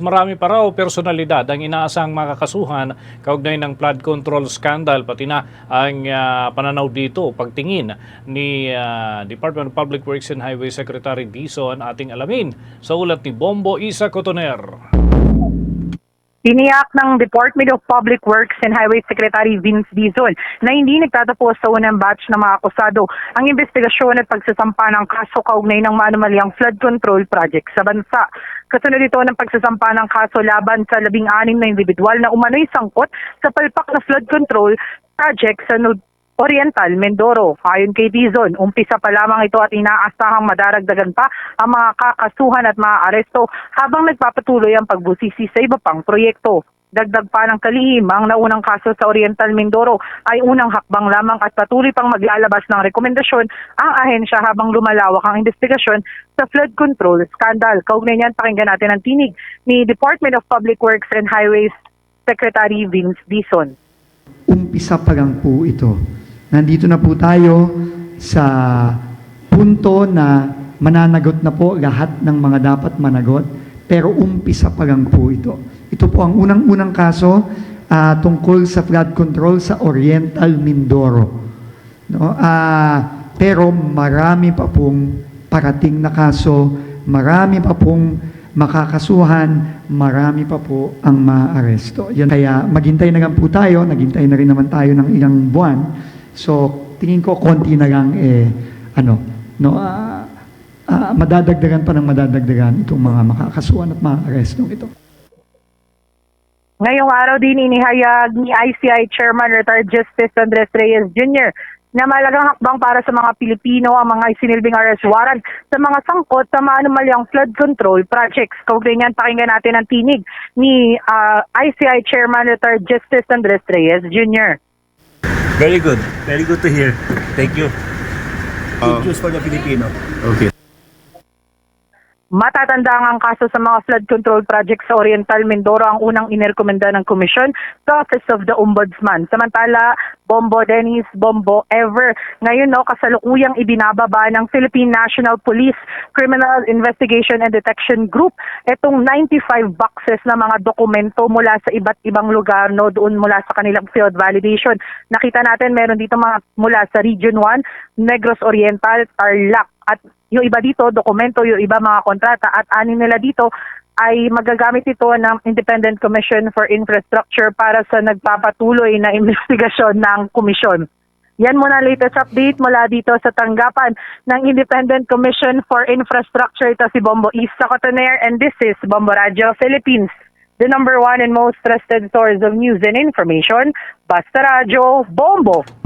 Marami pa raw personalidad ang inaasang makakasuhan kaugnay ng flood control scandal pati na ang ah, pananaw dito pagtingin ni ah, Department of Public Works and Highway Secretary Dizon ating alamin sa ulat ni Bombo Isa Cotoner. Tiniyak ng Department of Public Works and Highway Secretary Vince Dizon na hindi nagtatapos sa unang batch ng mga akusado ang investigasyon at pagsasampa ng kaso kaugnay ng manumalyang flood control project sa bansa. Kasunod ito ng pagsasampa ng kaso laban sa labing-anim na individual na umano'y sangkot sa palpak na flood control project sa Oriental, Mindoro. Ayon kay Dizon, umpisa pa lamang ito at inaasahang madaragdagan pa ang mga kakasuhan at mga aresto habang nagpapatuloy ang pagbusisi sa iba pang proyekto. Dagdag pa ng kalihim, ang naunang kaso sa Oriental Mindoro ay unang hakbang lamang at patuloy pang maglalabas ng rekomendasyon ang ahensya habang lumalawak ang investigasyon sa flood control scandal. Kaugnay niyan, pakinggan natin ang tinig ni Department of Public Works and Highways Secretary Vince Dizon. umpisa pa lang po ito. Nandito na po tayo sa punto na mananagot na po lahat ng mga dapat managot, pero umpisa pa lang po ito. Ito po ang unang-unang kaso ah, tungkol sa flood control sa Oriental Mindoro. No? Ah, pero marami pa pong parating na kaso, marami pa pong makakasuhan, marami pa po ang maaresto. Yan kaya maghintay na lang po tayo, naghintay na rin naman tayo ng ilang buwan. So tingin ko konti na lang eh ano, no, ah, ah, madadagdagan pa ng madadagdagan itong mga makakasuhan at maaarestong ito. Ngayong araw din inihayag ni ICI Chairman Retired Justice Andres Reyes Jr. na malagang hakbang para sa mga Pilipino ang mga isinilbing arrest warrant sa mga sangkot sa maanumalyang flood control projects. Kaugnay niyan, pakinggan natin ang tinig ni ah, ICI Chairman Retired Justice Andres Reyes Jr. Very good. Very good to hear. Thank you. Good Uh, news for the Filipino. Okay. Matatanda ang kaso sa mga flood control project sa Oriental Mindoro ang unang inirekomenda ng komisyon sa Office of the Ombudsman. Samantala, Bombo Dennis, Bombo Ever. Ngayon, no, kasalukuyang ibinababa ng Philippine National Police Criminal Investigation and Detection Group itong 95 boxes na mga dokumento mula sa iba't ibang lugar no doon mula sa kanilang field validation. Nakita natin meron dito mga mula sa Region 1, Negros Oriental, Tarlac at yung iba dito, dokumento, yung iba mga kontrata at anin nila dito ay magagamit ito ng Independent Commission for Infrastructure para sa nagpapatuloy na investigasyon ng komisyon. Yan muna latest update mula dito sa tanggapan ng Independent Commission for Infrastructure. Ito si Bombo East Cotoner and this is Bombo Radio Philippines. The number one and most trusted source of news and information, Basta Radio, Bombo.